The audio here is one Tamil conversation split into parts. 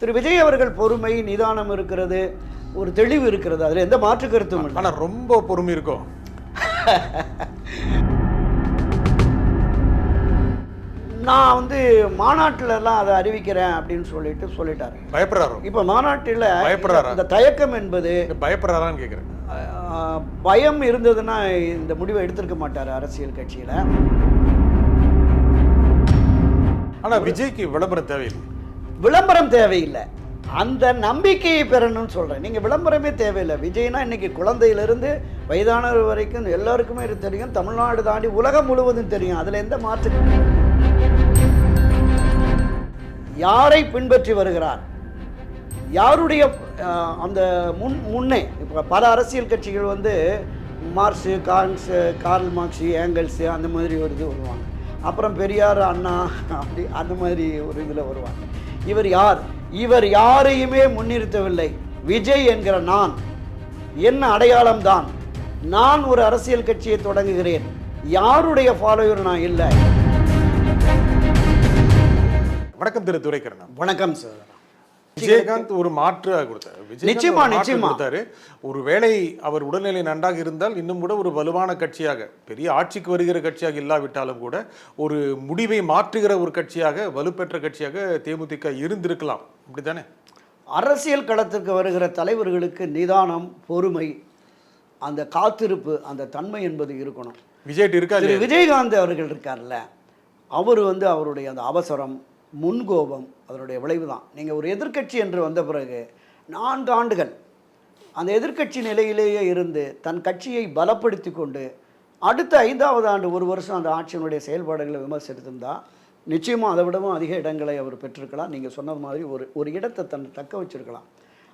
திரு விஜய் அவர்கள் பொறுமை நிதானம் இருக்கிறது ஒரு தெளிவு இருக்கிறது. அதில் எந்த மாற்று கருத்தும் இல்லை. ஆனா ரொம்ப பொறுமை இருக்கும். நான் வந்து மாநாட்டிலலாம் அதை அறிவிக்கிறேன் அப்படின்னு சொல்லிட்டு சொல்லிட்டாரு. பயப்படுறாரோ? இப்போ மாநாட்டில் பயப்படுறாரா? இந்த தயக்கம் என்பது பயப்படுறாரான்னு கேக்குறேன். ஆஹ், பயம் இருந்ததுன்னா இந்த முடிவை எடுத்திருக்க மாட்டார் அரசியல் கட்சியில். ஆனா விஜய்க்கு விளம்பரம் தேவையில்லை. விளம்பரம் தேவையில்லை. அந்த நம்பிக்கையை பெறணும்னு சொல்கிறேன் நீங்கள் விளம்பரமே தேவையில்லை. விஜய்னா இன்றைக்கி குழந்தையிலேருந்து வயதானவர் வரைக்கும் எல்லாருக்குமே இது தெரியும். தமிழ்நாடு தாண்டி உலகம் முழுவதும் தெரியும். அதில் எந்த மாற்று யாரை பின்பற்றி வருகிறார்? யாருடைய அந்த முன் முன்னே இப்போ பல அரசியல் கட்சிகள் வந்து மார்க்ஸு கான்ஸு கார்ல் மார்க்ஸு ஏங்கல்ஸு அந்த மாதிரி ஒரு இது வருவாங்க. அப்புறம் பெரியார் அண்ணா அப்படி அந்த மாதிரி ஒரு இதில் வருவாங்க. இவர் யார்? இவர் யாரையுமே முன்னிறுத்தவில்லை. விஜய் என்கிற நான். என்ன அடையாளம்தான்? நான் ஒரு அரசியல் கட்சியை தொடங்குகிறேன். யாருடைய ஃபாலோவர் நான் இல்லை. வணக்கம் திரு துரைக்கரன் வணக்கம் சார் விஜயகாந்த் ஒரு மாற்று கொடுத்தாரு. நிச்சயமா, நிச்சயமா. கொடுத்தாரு. ஒருவேளை அவர் உடல்நிலை நன்றாக இருந்தால் இன்னும் கூட ஒரு வலுவான கட்சியாக பெரிய ஆட்சிக்கு வருகிற கட்சியாக இல்லாவிட்டாலும் கூட ஒரு முடிவை மாற்றுகிற ஒரு கட்சியாக வலுப்பெற்ற கட்சியாக தேமுதிக இருந்திருக்கலாம். அப்படித்தானே? அரசியல் களத்திற்கு வருகிற தலைவர்களுக்கு நிதானம் பொறுமை அந்த காத்திருப்பு அந்த தன்மை என்பது இருக்கணும். விஜய்ட்டு இருக்கா விஜயகாந்த் அவர்கள் இருக்கார்ல அவர் வந்து அவருடைய அந்த அவசரம் முன்கோபம் அதனுடைய விளைவு தான் நீங்கள் ஒரு எதிர்க்கட்சி என்று வந்த பிறகு நான்கு ஆண்டுகள் அந்த எதிர்க்கட்சி நிலையிலேயே இருந்து தன் கட்சியை பலப்படுத்தி கொண்டு அடுத்த ஐந்தாவது ஆண்டு ஒரு வருஷம் அந்த ஆட்சியினுடைய செயல்பாடுகளை விமர்சித்திருந்தால் நிச்சயமாக அதை விடவும் அதிக இடங்களை அவர் பெற்றிருக்கலாம். நீங்கள் சொன்னது மாதிரி ஒரு ஒரு இடத்தை தன் தக்க வச்சிருக்கலாம்.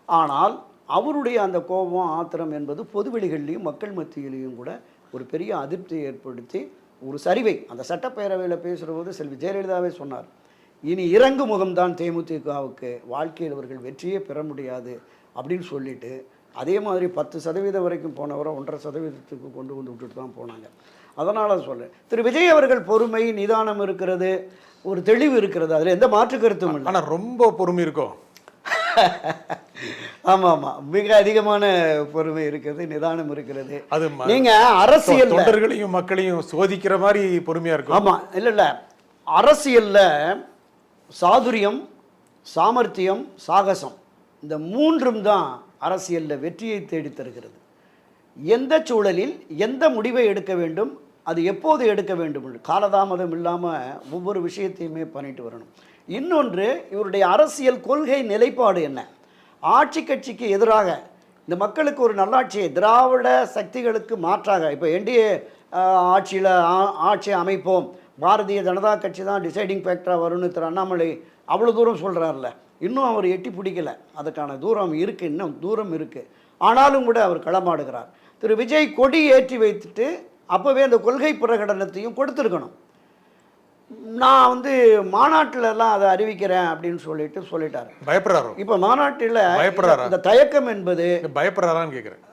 ஆனால் அவருடைய அந்த கோபம் ஆத்திரம் என்பது பொதுவெளிகள்லையும் மக்கள் மத்தியிலையும் கூட ஒரு பெரிய அதிருப்தியை ஏற்படுத்தி ஒரு சரிவை அந்த சட்டப்பேரவையில் பேசுகிற போது செல்வி ஜெயலலிதாவே சொன்னார். இனி இறங்கு முகம்தான் தேமுதிகவுக்கு வாழ்க்கையில் அவர்கள் வெற்றியே பெற முடியாது அப்படின்னு சொல்லிட்டு அதே மாதிரி பத்து சதவீதம் வரைக்கும் போனவரை ஒன்றரை சதவீதத்துக்கு கொண்டு வந்து விட்டுட்டு தான் போனாங்க. அதனால் சொல்கிறேன் திரு விஜய் அவர்கள் பொறுமை நிதானம் இருக்கிறது ஒரு தெளிவு இருக்கிறது. அதில் எந்த மாற்று கருத்தும் இல்லை. ஆனா ரொம்ப பொறுமை இருக்கும். ஆமாம் ஆமாம் மிக அதிகமான பொறுமை இருக்கிறது நிதானம் இருக்கிறது. அது நீங்கள் அரசியல் தொண்டர்களையும் மக்களையும் சோதிக்கிற மாதிரி பொறுமையா இருக்கும். ஆமாம் இல்லை இல்லை. அரசியலில் சாதுரியம் சாமர்த்தியம் சாகசம். இந்த மூன்றும் தான் அரசியலில் வெற்றியை தேடித் தருகிறது. எந்த சூழலில் எந்த முடிவை எடுக்க வேண்டும் அது எப்போது எடுக்க வேண்டும் என்று காலதாமதம் இல்லாமல் ஒவ்வொரு விஷயத்தையுமே பண்ணிட்டு வரணும். இன்னொன்று இவருடைய அரசியல் கொள்கை நிலைப்பாடு என்ன? ஆட்சி கட்சிக்கு எதிராக இந்த மக்களுக்கு ஒரு நல்லாட்சியை திராவிட சக்திகளுக்கு மாற்றாக இப்போ என்டிஏ ஆட்சியில் ஆட்சி அமைப்போம் பாரதிய ஜனதா கட்சி தான் டிசைடிங் ஃபேக்டராக வரும்னு திரு அண்ணாமலை அவ்வளோ தூரம் சொல்கிறார்ல இன்னும் அவர் எட்டி பிடிக்கல. அதுக்கான தூரம் இருக்குது இன்னும் தூரம் இருக்குது ஆனாலும் கூட அவர் களமாடுகிறார். திரு விஜய் கொடி ஏற்றி வைத்துட்டு அப்போவே அந்த கொள்கை பிரகடனத்தையும் கொடுத்துருக்கணும். நான் வந்து மாநாட்டிலலாம் அதை அறிவிக்கிறேன் அப்படின்னு சொல்லிட்டு சொல்லிட்டாரு. பயப்படுறாரோ? இப்போ மாநாட்டில்? இந்த தயக்கம் என்பது பயப்படுறாரான்னு கேக்குறேன். ஆஹ்,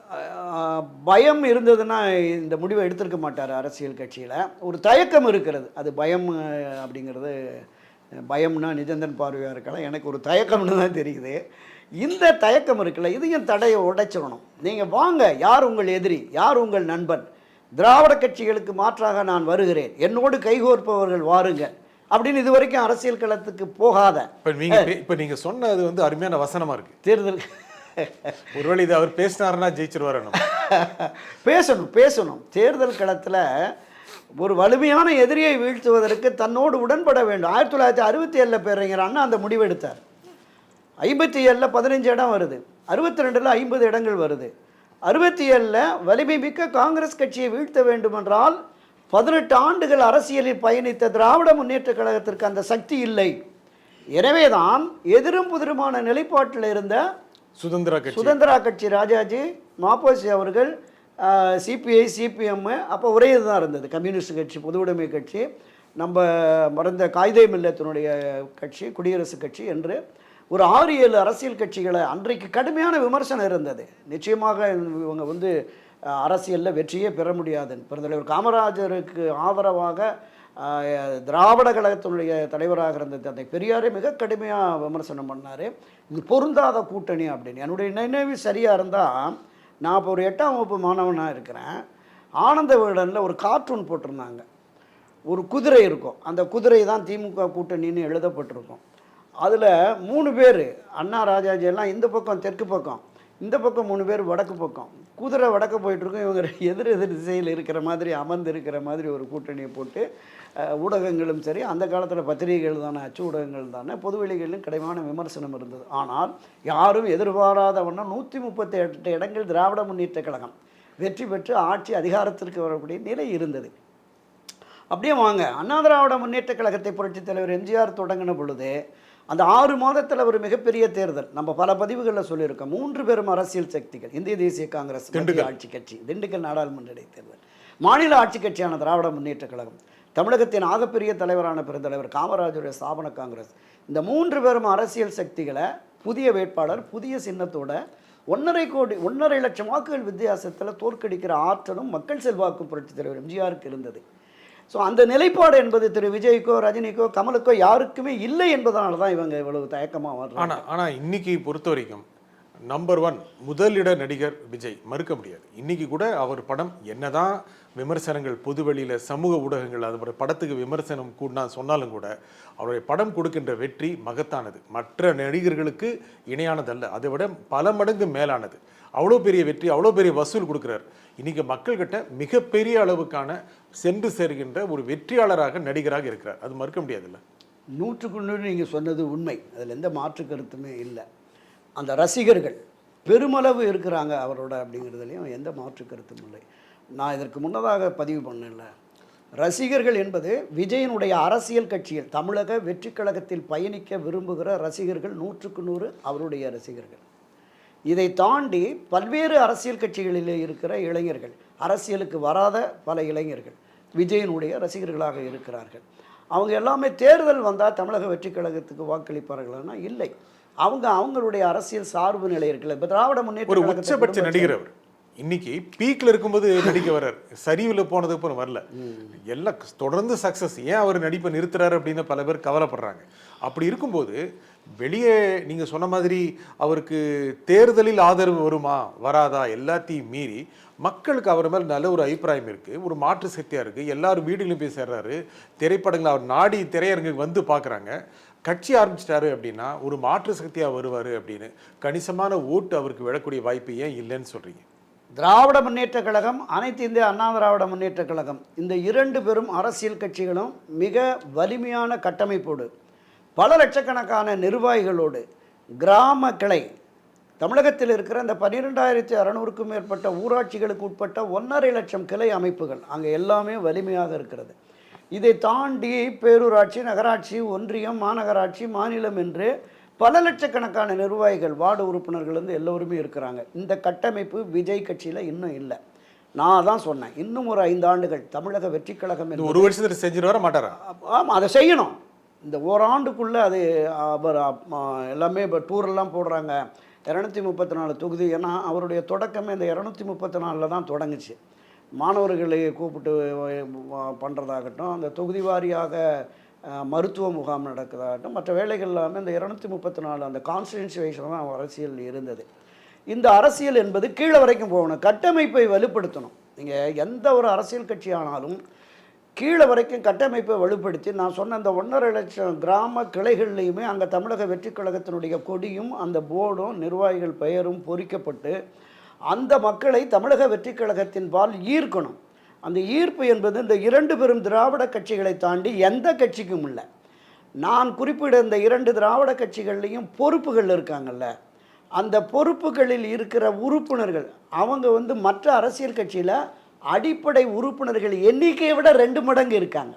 பயம் இருந்ததுன்னா இந்த முடிவை எடுத்திருக்க மாட்டார் அரசியல் கட்சியில். ஒரு தயக்கம் இருக்கிறது. அது பயம் அப்படிங்கிறது பயம்னா நிஜந்தன் பார்வையாக இருக்கலாம். எனக்கு ஒரு தயக்கம்னு தான் தெரியுது. இந்த தயக்கம் இருக்குல்ல இதையும் தடையை உடைச்சிடணும். நீங்கள் வாங்க யார் உங்கள் எதிரி யார் உங்கள் நண்பன்? திராவிட கட்சிகளுக்கு மாற்றாக நான் வருகிறேன். என்னோடு கைகோர்ப்பவர்கள் வாருங்க. அப்படின்னு இது வரைக்கும் அரசியல் களத்துக்கு போகாத. இப்ப நீங்க பே- இப்ப நீங்க சொன்னது வந்து அருமையான வசனமா இருக்கு. தேர்தல் ஒருவேளை இது அவர் பேசினாருன்னா ஜெயிச்சிருவாரு பேசணும் பேசணும். தேர்தல் களத்தில் ஒரு வலிமையான எதிரியை வீழ்த்துவதற்கு தன்னோடு உடன்பட வேண்டும். ஆயிரத்தி தொள்ளாயிரத்தி அறுபத்தி ஏழில் பேரறிஞர் அண்ணா அந்த முடிவெடுத்தார் ஐம்பத்தி ஏழில் பதினஞ்சு இடம் வருது. அறுபத்தி ரெண்டில் ஐம்பது இடங்கள் வருது. அறுபத்தி ஏழில் வலிமை மிக்க காங்கிரஸ் கட்சியை வீழ்த்த வேண்டுமென்றால் பதினெட்டு ஆண்டுகள் அரசியலில் பயணித்த திராவிட முன்னேற்றக் கழகத்திற்கு அந்த சக்தி இல்லை. எனவேதான் எதிரும் புதிருமான நிலைப்பாட்டில் இருந்த சுதந்திர கட்சி. சுதந்திரா கட்சி ராஜாஜி மாப்போசி அவர்கள் சிபிஐ சிபிஎம் அப்போ ஒரே இதுதான் இருந்தது. கம்யூனிஸ்ட் கட்சி பொதுவுடைமை கட்சி நம்ம மறந்த காய்தே மில்லத்தினுடைய கட்சி குடியரசுக் கட்சி என்று ஒரு ஆறு ஏழு அரசியல் கட்சிகளை அன்றைக்கு கடுமையான விமர்சனம் இருந்தது. நிச்சயமாக இவங்க வந்து அரசியலில் வெற்றியே பெற முடியாதுன்னு. பெருந்தலைவர் காமராஜருக்கு ஆதரவாக திராவிட கழகத்தினுடைய தலைவராக இருந்த தந்தை பெரியாரே மிக கடுமையாக விமர்சனம் பண்ணார். இது பொருந்தாத கூட்டணி அப்படின்னு. என்னுடைய நினைவு சரியாக இருந்தால் நான் இப்போ ஒரு எட்டாம் வகுப்பு மாணவனாக இருக்கிறேன். ஆனந்த விகடனில் ஒரு கார்ட்டூன் போட்டிருந்தாங்க. ஒரு குதிரை இருக்கும். அந்த குதிரை தான் திமுக கூட்டணின்னு எழுதப்பட்டிருக்கும். அதில் மூணு பேர் அண்ணா ராஜாஜி எல்லாம் இந்த பக்கம் தெற்கு பக்கம். இந்த பக்கம் மூணு பேர் வடக்கு பக்கம். குதிரை வடக்கு போயிட்டுருக்கும். இவங்க எதிர் எதிர் திசையில் இருக்கிற மாதிரி அமர்ந்து இருக்கிற மாதிரி ஒரு கூட்டணியை போட்டு ஊடகங்களும் சரி அந்த காலத்தில் பத்திரிகைகள் தானே அச்சு ஊடகங்கள் தானே பொதுவெளிகளிலும் கடுமையான விமர்சனம் இருந்தது. ஆனால் யாரும் எதிர்பாராத ஒன்றும் நூற்றி முப்பத்தி எட்டு இடங்கள் திராவிட முன்னேற்ற கழகம் வெற்றி பெற்று ஆட்சி அதிகாரத்திற்கு வரக்கூடிய நிலை இருந்தது. அப்படியே வாங்க. அண்ணா திராவிட முன்னேற்ற கழகத்தை புரட்சித் தலைவர் எம்ஜிஆர் தொடங்கின பொழுது அந்த ஆறு மாதத்தில் ஒரு மிகப்பெரிய தேர்தல். நம்ம பல பதிவுகளில் சொல்லியிருக்கோம். மூன்று பெரும் அரசியல் சக்திகள் இந்திய தேசிய காங்கிரஸ் திண்டுக்கல். ஆட்சி கட்சி திண்டுக்கல் நாடாளுமன்ற இடைத்தேர்தல் மாநில ஆட்சி கட்சியான திராவிட முன்னேற்ற கழகம் தமிழகத்தின் ஆகப்பெரிய தலைவரான பெருந்தலைவர் காமராஜருடைய ஸ்தாபன காங்கிரஸ். இந்த மூன்று பெரும் அரசியல் சக்திகளை புதிய வேட்பாளர் புதிய சின்னத்தோட ஒன்றரை கோடி ஒன்றரை லட்சம் வாக்குகள் வித்தியாசத்தில் தோற்கடிக்கிற ஆற்றலும் மக்கள் செல்வாக்கும் புரட்சித் தலைவர் எம்ஜிஆருக்கு இருந்தது. ஸோ அந்த நிலைப்பாடு என்பது திரு விஜய்க்கோ ரஜினிக்கோ கமலுக்கோ யாருக்குமே இல்லை என்பதனால தான் இவங்க இவ்வளவு தயக்கமாக வர்றாங்க ஆனா ஆனா இன்னைக்கு பொறுத்த வரைக்கும் நம்பர் ஒன் முதலிட நடிகர் விஜய். மறுக்க முடியாது. இன்றைக்கி கூட அவர் படம் என்னதான் விமர்சனங்கள் பொதுவெளியில் சமூக ஊடகங்கள் அது படத்துக்கு விமர்சனம் கூடனா சொன்னாலும் கூட அவருடைய படம் கொடுக்கின்ற வெற்றி மகத்தானது. மற்ற நடிகர்களுக்கு இணையானதல்ல. அதை விட பல மடங்கு மேலானது. அவ்வளோ பெரிய வெற்றி அவ்வளோ பெரிய வசூல் கொடுக்குறார். இன்றைக்கி மக்கள்கிட்ட மிகப்பெரிய அளவுக்கான சென்று சேர்கின்ற ஒரு வெற்றியாளராக நடிகராக இருக்கிறார். அது மறுக்க முடியாதுல்ல? நூற்றுக்கு நூறு நீங்கள் சொன்னது உண்மை. அதில் எந்த மாற்று கருத்துமே இல்லை. அந்த ரசிகர்கள் பெருமளவு இருக்கிறாங்க அவரோட அப்படிங்கிறதுலையும் எந்த மாற்று கருத்தும் இல்லை. நான் இதற்கு முன்னதாக பதிவு பண்ணல ரசிகர்கள் என்பது விஜயனுடைய அரசியல் கட்சியில் தமிழக வெற்றி கழகத்தில் பயணிக்க விரும்புகிற ரசிகர்கள் நூற்றுக்கு நூறு அவருடைய ரசிகர்கள். இதை தாண்டி பல்வேறு அரசியல் கட்சிகளில் இருக்கிற இளைஞர்கள் அரசியலுக்கு வராத பல இளைஞர்கள் விஜயனுடைய ரசிகர்களாக இருக்கிறார்கள். அவங்க எல்லாமே தேர்தல் வந்தால் தமிழக வெற்றி கழகத்துக்கு வாக்களிப்பார்கள்னா? இல்லை. அவங்க அவங்களுடைய அரசியல் சார்பு நிலை இருக்குல்ல. இப்போ திராவிட முன்னேற்ற ஒரு உச்சபட்ச நடிகர் அவர். இன்னைக்கு பீக்ல இருக்கும்போது நடிக்க வர்றார். சரிவுல போனதுக்கு அப்புறம் வரல. எல்லாம் தொடர்ந்து சக்சஸ் ஏன் அவர் நடிப்பை நிறுத்துறாரு அப்படின்னு பல பேர் கவலைப்படுறாங்க. அப்படி இருக்கும்போது வெளியே நீங்க சொன்ன மாதிரி அவருக்கு தேர்தலில் ஆதரவு வருமா வராதா எல்லாத்தையும் மீறி மக்களுக்கு அவர் மேல் நல்ல ஒரு அபிப்பிராயம் இருக்கு. ஒரு மாற்று சக்தியா இருக்கு. எல்லாரும் வீடுகளையும் போய் சேர்றாரு. திரைப்படங்களை அவர் நாடி திரையரங்குக்கு வந்து பார்க்குறாங்க. கட்சி ஆரம்பிச்சிட்டாரு அப்படின்னா ஒரு மாற்று சக்தியாக வருவார் அப்படின்னு கணிசமான ஓட்டு அவருக்கு விழக்கூடிய வாய்ப்பு ஏன் இல்லைன்னு சொல்கிறீங்க திராவிட முன்னேற்ற கழகம் அனைத்து இந்திய அண்ணா திராவிட முன்னேற்ற கழகம் இந்த இரண்டு பெரும் அரசியல் கட்சிகளும் மிக வலிமையான கட்டமைப்போடு பல லட்சக்கணக்கான நிர்வாகிகளோடு கிராம கிளை தமிழகத்தில் இருக்கிற இந்த பன்னிரெண்டாயிரத்தி அறநூறுக்கும் மேற்பட்ட ஊராட்சிகளுக்கு உட்பட்ட ஒன்றரை லட்சம் கிளை அமைப்புகள் அங்கே எல்லாமே வலிமையாக இருக்கிறது. இதை தாண்டி பேரூராட்சி நகராட்சி ஒன்றியம் மாநகராட்சி மாநிலம் என்று பல லட்சக்கணக்கான நிர்வாகிகள் வார்டு உறுப்பினர்கள் வந்து எல்லோருமே இருக்கிறாங்க. இந்த கட்டமைப்பு விஜய் கட்சியில் இன்னும் இல்லை. நான் தான் சொன்னேன். இன்னும் ஒரு ஐந்து ஆண்டுகள் தமிழக வெற்றிக் கழகம் ஒரு வருஷத்துல செஞ்சுட்டு வர மாட்டாரா? ஆமாம் அதை செய்யணும். இந்த ஓராண்டுக்குள்ளே அது எல்லாமே இப்போ டூரெல்லாம் போடுறாங்க. இரநூத்தி முப்பத்தி நாலு தொகுதி. ஏன்னா அவருடைய தொடக்கமே இந்த இரநூத்தி முப்பத்தி நாலில் தான் தொடங்குச்சு. மாணவர்களை கூப்பிட்டு பண்ணுறதாகட்டும் அந்த தொகுதி வாரியாக மருத்துவ முகாம் நடக்கிறதாகட்டும் மற்ற வேலைகள் எல்லாமே இந்த இரநூத்தி முப்பத்தி நாலு அந்த கான்ஸ்டியூன்சி வைஸில் தான் அரசியல் இருந்தது. இந்த அரசியல் என்பது கீழே வரைக்கும் போகணும். கட்டமைப்பை வலுப்படுத்தணும். நீங்கள் எந்த ஒரு அரசியல் கட்சி ஆனாலும் கீழே வரைக்கும் கட்டமைப்பை வலுப்படுத்தி நான் சொன்ன அந்த ஒன்றரை லட்சம் கிராம கிளைகள்லையுமே அங்கே தமிழக வெற்றிக் கழகத்தினுடைய கொடியும் அந்த போர்டும் நிர்வாகிகள் பெயரும் பொறிக்கப்பட்டு அந்த மக்களை தமிழக வெற்றிக் கழகத்தின் பால் ஈர்க்கணும். அந்த ஈர்ப்பு என்பது இந்த இரண்டு பெரும் திராவிட கட்சிகளை தாண்டி எந்த கட்சிக்கும் இல்லை. நான் குறிப்பிட இந்த இரண்டு திராவிட கட்சிகள்லேயும் பொறுப்புகள் இருக்காங்கல்ல. அந்த பொறுப்புகளில் இருக்கிற உறுப்பினர்கள் அவங்க வந்து மற்ற அரசியல் கட்சியில் அடிப்படை உறுப்பினர்கள் எண்ணிக்கையை விட ரெண்டு மடங்கு இருக்காங்க.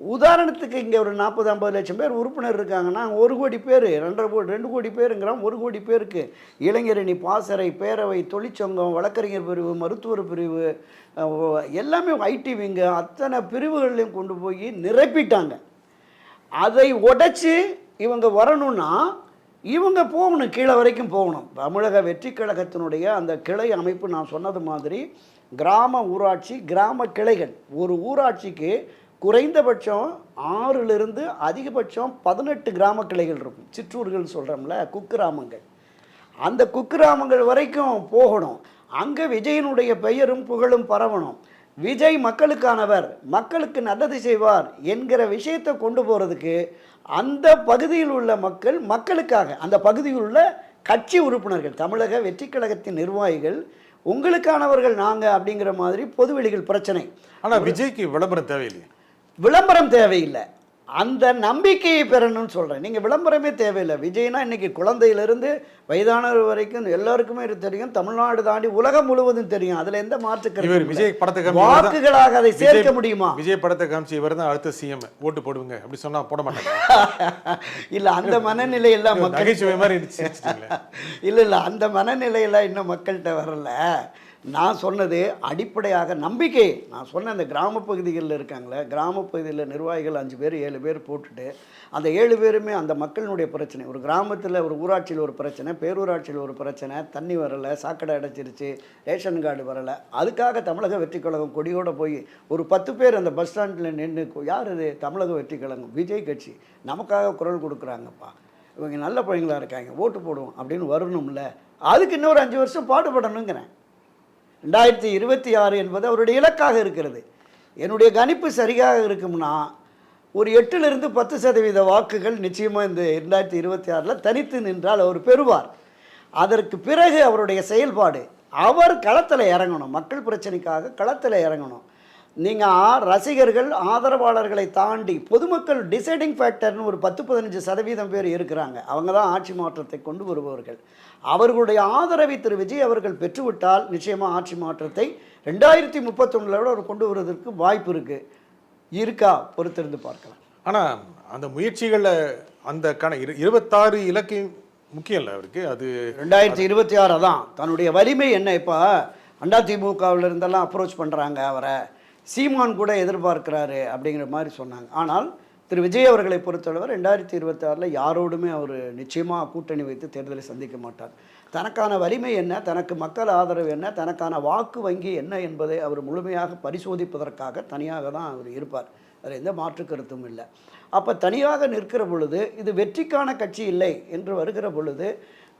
உதாரணத்துக்கு இங்கே ஒரு நாற்பது ஐம்பது லட்சம் பேர் உறுப்பினர் இருக்காங்கன்னா ஒரு கோடி பேர் ரெண்டரை கோடி ரெண்டு கோடி பேருங்கிறான் ஒரு கோடி பேருக்கு. இளைஞரணி பாசறை பேரவை தொழிற்சங்கம் வழக்கறிஞர் பிரிவு மருத்துவர் பிரிவு எல்லாமே ஐடி விங்கு அத்தனை பிரிவுகளையும் கொண்டு போய் நிரப்பிட்டாங்க. அதை உடைச்சி இவங்க வரணும்னா இவங்க போகணும் கீழே வரைக்கும் போகணும். தமிழக வெற்றி கழகத்தினுடைய அந்த கிளை அமைப்பு நான் சொன்னது மாதிரி கிராம ஊராட்சி கிராம கிளைகள். ஒரு ஊராட்சிக்கு குறைந்தபட்சம் ஆறுலேருந்து அதிகபட்சம் பதினெட்டு கிராம கிளைகள் இருக்கும். சிற்றூர்கள் சொல்கிறோம்ல குக்கிராமங்கள். அந்த குக்கிராமங்கள் வரைக்கும் போகணும். அங்கே விஜயனுடைய பெயரும் புகழும் பரவணும். விஜய் மக்களுக்கானவர் மக்களுக்கு நல்லது செய்வார் என்கிற விஷயத்தை கொண்டு போகிறதுக்கு அந்த பகுதியில் உள்ள மக்கள் மக்களுக்காக அந்த பகுதியில் உள்ள கட்சி உறுப்பினர்கள் தமிழக வெற்றிக் கழகத்தின் நிர்வாகிகள் உங்களுக்கானவர்கள் நாங்கள் அப்படிங்கிற மாதிரி பொதுவெளிகள் பிரச்சனை. ஆனால் விஜய்க்கு விளம்பரம் தேவையில்லை விளம்பரம் தேவையில்லை. அந்த நம்பிக்கையை பெறணும்னு சொல்கிறேன் நீங்கள் விளம்பரமே தேவையில்லை. விஜய்னா இன்னைக்கு குழந்தையிலிருந்து வயதானவர் வரைக்கும் எல்லாருக்குமே இது தெரியும். தமிழ்நாடு தாண்டி உலகம் முழுவதும் தெரியும். அதில் எந்த மாற்று. விஜய் படத்தை வாக்குகளாக அதை சேர்க்க முடியுமா? விஜய் படத்தை காமிச்சு இவர் தான் அடுத்த சிஎம் ஓட்டு போடுங்க. அப்படி சொன்னா போட மாட்டாங்க. இல்லை அந்த மனநிலை எல்லாம் மக்கள் மாதிரி. இல்லை இல்லை அந்த மனநிலையெல்லாம் இன்னும் மக்கள்கிட்ட வரல. நான் சொன்னது அடிப்படையாக நம்பிக்கை. நான் சொன்ன அந்த கிராம பகுதிகளில் இருக்காங்களே கிராம பகுதியில் நிர்வாகிகள் அஞ்சு பேர் ஏழு பேர் போட்டுட்டு அந்த ஏழு பேருமே அந்த மக்களினுடைய பிரச்சனை. ஒரு கிராமத்தில் ஒரு ஊராட்சியில் ஒரு பிரச்சனை பேரூராட்சியில் ஒரு பிரச்சனை தண்ணி வரலை சாக்கடை அடைச்சிருச்சு ரேஷன் கார்டு வரலை. அதுக்காக தமிழக வெற்றி கழகம் கொடியோட போய் ஒரு பத்து பேர் அந்த பஸ் ஸ்டாண்டில் நின்று யார் இது? தமிழக வெற்றி கழகம் விஜய் கட்சி. நமக்காக குரல் கொடுக்குறாங்கப்பா. இவங்க நல்ல பையங்களாக இருக்காங்க ஓட்டு போடுவோம் அப்படின்னு வரணும்ல. அதுக்கு இன்னொரு அஞ்சு வருஷம் பாடுபடணுங்கிறேன். ரெண்டாயிரத்தி இருபத்தி ஆறு என்பது அவருடைய இலக்காக இருக்கிறது. என்னுடைய கணிப்பு சரியாக இருக்கும்னா ஒரு எட்டிலிருந்து பத்து சதவீத வாக்குகள் நிச்சயமாக இந்த ரெண்டாயிரத்தி இருபத்தி ஆறில் தனித்து நின்றால் அவர் பெறுவார். அதற்கு பிறகு அவருடைய செயல்பாடு அவர் களத்தில் இறங்கணும். மக்கள் பிரச்சனைக்காக களத்தில் இறங்கணும். நீங்கள் ரசிகர்கள் ஆதரவாளர்களை தாண்டி பொதுமக்கள் டிசைடிங் ஃபேக்டர்னு ஒரு பத்து பதினஞ்சு சதவீதம் பேர் இருக்கிறாங்க. அவங்க தான் ஆட்சி மாற்றத்தை கொண்டு வருபவர்கள். அவர்களுடைய ஆதரவை திரு. விஜய் அவர்கள் பெற்றுவிட்டால் நிச்சயமாக ஆட்சி மாற்றத்தை ரெண்டாயிரத்தி முப்பத்தொன்னில் விட அவர் கொண்டு வருவதற்கு வாய்ப்பு இருக்குது இருக்கா? பொறுத்திருந்து பார்க்கலாம். ஆனா அந்த முயற்சிகள்ல அந்த கண இரு- இருபத்தாறு இலக்கு முக்கியம் இல்லை அவருக்கு. அது ரெண்டாயிரத்தி இருபத்தி ஆறு தான் தன்னுடைய வலிமை என்ன? இப்போ அதிமுகவில் இருந்தெல்லாம் அப்ரோச் பண்ணுறாங்க அவரை. சீமான் கூட எதிர்பார்க்கிறாரு அப்படிங்கிற மாதிரி சொன்னாங்க. ஆனால் திரு விஜய் அவர்களை பொறுத்தளவு ரெண்டாயிரத்தி இருபத்தி ஆறில் யாரோடுமே அவர் நிச்சயமாக கூட்டணி வைத்து தேர்தலை சந்திக்க மாட்டார். தனக்கான வலிமை என்ன தனக்கு மக்கள் ஆதரவு என்ன தனக்கான வாக்கு வங்கி என்ன என்பதை அவர் முழுமையாக பரிசோதிப்பதற்காக தனியாக தான் அவர் இருப்பார். அதில் எந்த மாற்று கருத்தும் இல்லை. அப்போ தனியாக நிற்கிற பொழுது இது வெற்றிக்கான கட்சி இல்லை என்று வருகிற பொழுது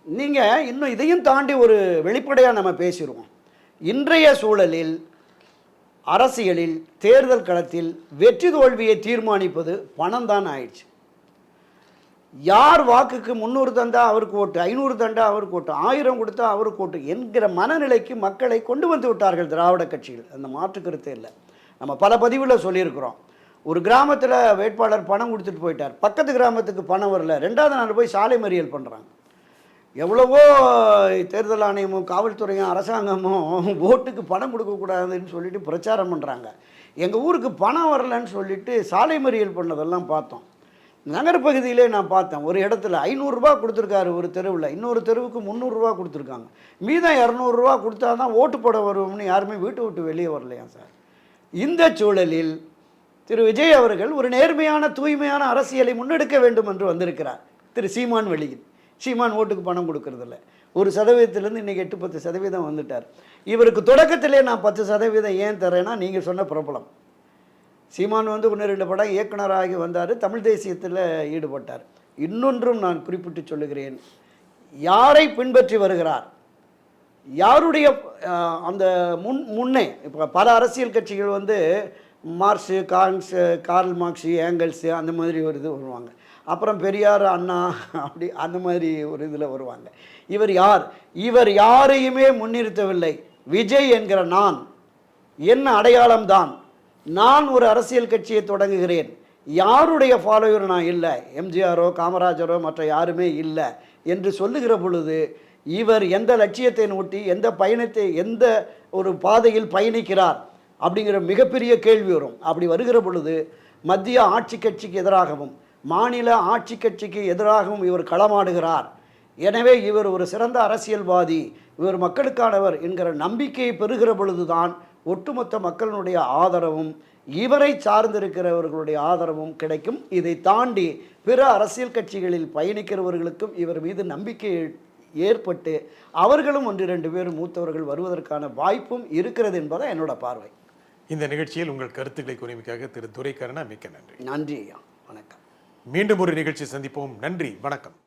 நீங்கள் இன்னும் இதையும் தாண்டி ஒரு வெளிப்படையாக நம்ம பேசிடுவோம் இன்றைய சூழலில் அரசியலில் தேர்தல் களத்தில் வெற்றி தோல்வியை தீர்மானிப்பது பணம் தான் ஆயிடுச்சு. யார் வாக்குக்கு முந்நூறு தந்தா அவருக்கு ஓட்டு ஐநூறு தண்டா அவருக்கு ஓட்டு ஆயிரம் கொடுத்தா அவருக்கு ஓட்டு என்கிற மனநிலைக்கு மக்களை கொண்டு வந்து விட்டார்கள் திராவிட கட்சிகள். அந்த மாற்று கருத்தே இல்லை. நம்ம பல பதிவில் சொல்லியிருக்கிறோம். ஒரு கிராமத்தில் வேட்பாளர் பணம் கொடுத்துட்டு போயிட்டார். பக்கத்து கிராமத்துக்கு பணம் வரல. ரெண்டாவது நாள் போய் சாலை மறியல் பண்ணுறாங்க எவ்வளவோ தேர்தல் ஆணையமும் காவல்துறையும் அரசாங்கமும் ஓட்டுக்கு பணம் கொடுக்கக்கூடாதுன்னு சொல்லிட்டு பிரச்சாரம் பண்ணுறாங்க எங்கள் ஊருக்கு பணம் வரலன்னு சொல்லிட்டு சாலை மறியல் பண்ணதெல்லாம் பார்த்தோம். நகரப்பகுதியிலே நான் பார்த்தேன். ஒரு இடத்துல ஐநூறுரூவா கொடுத்துருக்காரு ஒரு தெருவில். இன்னொரு தெருவுக்கு முந்நூறுரூவா கொடுத்துருக்காங்க. மீதம் இரநூறுவா கொடுத்தா தான் ஓட்டு போட வருவோம்னு யாருமே வீட்டை விட்டு வெளியே வரலையா சார்? இந்த சூழலில் திரு விஜய் அவர்கள் ஒரு நேர்மையான தூய்மையான அரசியலை முன்னெடுக்க வேண்டும் என்று வந்திருக்கிறார். திரு சீமான் வெளியில். சீமான் ஓட்டுக்கு பணம் கொடுக்கறதில்ல. ஒரு சதவீதத்துலேருந்து இன்றைக்கி எட்டு பத்து சதவீதம் வந்துட்டார். இவருக்கு தொடக்கத்திலே நான் பத்து சதவீதம் ஏன் தரேன்னா நீங்கள் சொன்ன பிரபலம். சீமான் வந்து ஒன்று ரெண்டு படம் இயக்குனராகி வந்தார் தமிழ் தேசியத்தில் ஈடுபட்டார். இன்னொன்றும் நான் குறிப்பிட்டு சொல்லுகிறேன். யாரை பின்பற்றி வருகிறார்? யாருடைய அந்த முன் முன்னே இப்போ பல அரசியல் கட்சிகள் வந்து மார்க்ஸு காங்ஸ் கார்ல் மார்க்ஸு ஏங்கல்ஸு அந்த மாதிரி ஒரு இது வருவாங்க. அப்புறம் பெரியார் அண்ணா அப்படி அந்த மாதிரி ஒரு இதில் வருவாங்க. இவர் யார்? இவர் யாரையுமே முன்னிறுத்தவில்லை. விஜய் என்கிற நான் என்ன அடையாளம்தான் நான் ஒரு அரசியல் கட்சியை தொடங்குகிறேன். யாருடைய ஃபாலோவர் நான் இல்லை? எம்ஜிஆரோ காமராஜரோ மற்ற யாருமே இல்லை என்று சொல்லுகிற பொழுது இவர் எந்த லட்சியத்தை நோட்டி எந்த பயணத்தை எந்த ஒரு பாதையில் பயணிக்கிறார் அப்படிங்கிற மிகப்பெரிய கேள்வி வரும். அப்படி வருகிற பொழுது மத்திய ஆட்சி கட்சிக்கு எதிராகவும் மாநில ஆட்சி கட்சிக்கு எதிராகவும் இவர் களமாடுகிறார். எனவே இவர் ஒரு சிறந்த அரசியல்வாதி இவர் மக்களுக்கானவர் என்கிற நம்பிக்கையை பெறுகிற பொழுதுதான் ஒட்டுமொத்த மக்களினுடைய ஆதரவும் இவரை சார்ந்திருக்கிறவர்களுடைய ஆதரவும் கிடைக்கும். இதை தாண்டி பிற அரசியல் கட்சிகளில் பயணிக்கிறவர்களுக்கும் இவர் மீது நம்பிக்கை ஏற்பட்டு அவர்களும் ஒன்று ரெண்டு பேர் மூத்தவர்கள் வருவதற்கான வாய்ப்பும் இருக்கிறது என்பதை என்னோட பார்வை. இந்த நிகழ்ச்சியில் உங்கள் கருத்துக்களை கூறியமைக்காக திரு துரைக்கருணா மிக்க நன்றி. நன்றி ஐயா. வணக்கம். மீண்டும் ஒரு நிகழ்ச்சி சந்திப்போம். நன்றி வணக்கம்.